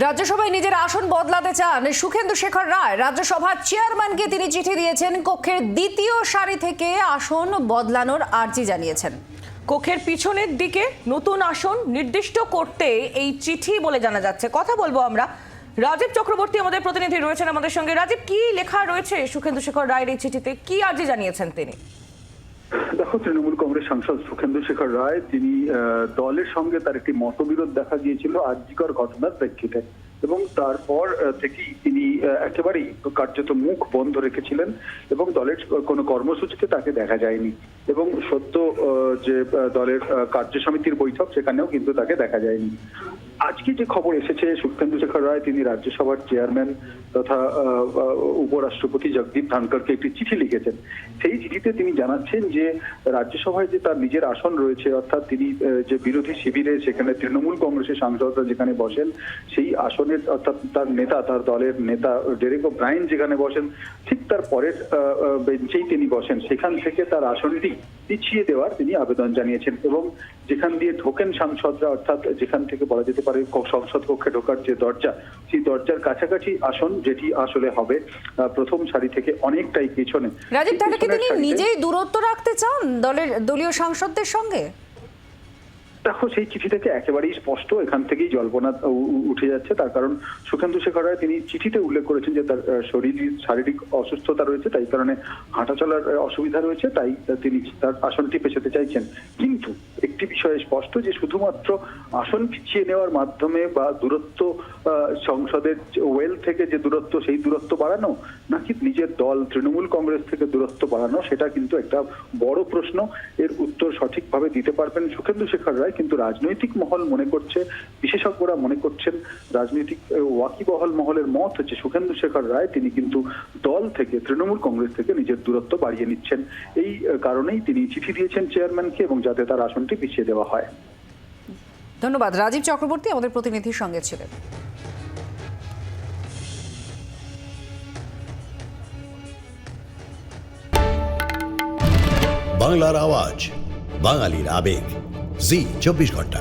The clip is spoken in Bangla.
রাজ্যসভায় নিজের আসন বদলাতে চান সুখেন্দু শেখর রায়। রাজ্যসভার চেয়ারম্যানকে তিনি চিঠি দিয়েছেন, কক্ষের দ্বিতীয় সারি থেকে আসন বদলানোর আর্জি জানিয়েছেন। কক্ষের পিছনের দিকে নতুন আসন নির্দিষ্ট করতে এই চিঠি বলে জানা যাচ্ছে। কথা বলব আমরা। রাজীব চক্রবর্তী আমাদের প্রতিনিধি রয়েছেন আমাদের সঙ্গে। রাজীব, কি লেখা রয়েছে সুখেন্দু শেখর রায়ের এই চিঠিতে? কি আর্জি জানিয়েছেন তিনি? দেখো, তৃণমূল কংগ্রেস সাংসদ সুখেন্দু শেখর রায়, তিনি দলের সঙ্গে তার একটি মতবিরোধ দেখা গিয়েছিল আর্যিকর ঘটনার প্রেক্ষিতে। এবং তারপর থেকেই তিনি একেবারেই কার্যত মুখ বন্ধ রেখেছিলেন এবং দলের কোনো কর্মসূচিতে তাকে দেখা যায়নি এবং আহ, যে দলের কার্য সমিতির বৈঠক সেখানেও কিন্তু তাকে দেখা যায়নি। আজকে যে খবর এসেছে সুখেন্দু শেখর রায় তিনি রাজ্যসভার চেয়ারম্যান তথা উপরাষ্ট্রপতি জগদীপ ধনকরকে একটি চিঠি লিখেছেন। সেই চিঠিতে তিনি জানাচ্ছেন যে রাজ্যসভায় যে তার নিজের আসন রয়েছে অর্থাৎ তিনি যে বিরোধী শিবিরে সেখানে তৃণমূল কংগ্রেসের সাংসদরা যেখানে বসেন সেই আসনের অর্থাৎ তার নেতা তার দলের নেতা ডেরেক ব্রাইন যেখানে বসেন ঠিক তার পরের বেঞ্চেই তিনি বসেন। সেখান থেকে তার আসনটি পিছিয়ে দেওয়ার তিনি আবেদন জানিয়েছেন এবং যেখান দিয়ে ঢোকেন সাংসদরা অর্থাৎ যেখান থেকে বলা যেতে পারে সংসদ কক্ষে ঢোকার যে দরজা সেই দরজার কাছাকাছি আসন যেটি আসলে হবে প্রথম সারি থেকে অনেকটাই পেছনে। রাজীব তাহলে কি তিনি নিজেই দূরত্ব রাখতে চান দলের দলীয় সাংসদদের সঙ্গে? দেখো, সেই চিঠি থেকে একেবারেই স্পষ্ট? এখান থেকেই জল্পনা উঠে যাচ্ছে। তার কারণ সুখেন্দু শেখর রায় তিনি চিঠিতে উল্লেখ করেছেন যে তার শরীর শারীরিক অসুস্থতা রয়েছে, তাই কারণে হাঁটা চলার অসুবিধা রয়েছে, তাই তিনি তার আসনটি পেছাতে চাইছেন। কিন্তু একটি বিষয়ে স্পষ্ট যে শুধুমাত্র আসন পিছিয়ে নেওয়ার মাধ্যমে বা দূরত্ব সংসদের ওয়েল থেকে যে দূরত্ব, সেই দূরত্ব বাড়ানো, নাকি নিজের দল তৃণমূল কংগ্রেস থেকে দূরত্ব বাড়ানো, সেটা কিন্তু একটা বড় প্রশ্ন। এর উত্তর সঠিকভাবে দিতে পারবেন সুখেন্দু শেখর রায়, কিন্তু রাজনৈতিক মহল মনে করছে, বিশেষজ্ঞরা মনে করছেন রাজনৈতিক ওয়াকিবহল মহলের মত হচ্ছে সুখেন্দু শেখর রায়, তিনি কিন্তু দল থেকে, তৃণমূল কংগ্রেস থেকে নিজের দূরত্ব বাড়িয়ে নিচ্ছেন। এই কারণেই তিনি চিঠি দিয়েছেন চেয়ারম্যানকে এবং যাতে তার আসনটি পিছিয়ে দেওয়া হয়। ধন্যবাদ। রাজীব চক্রবর্তী আমাদের প্রতিনিধির সঙ্গে ছিলেন। বাংলার আওয়াজ বাঙালির আবেগ। জি চব্বিশ ঘণ্টা।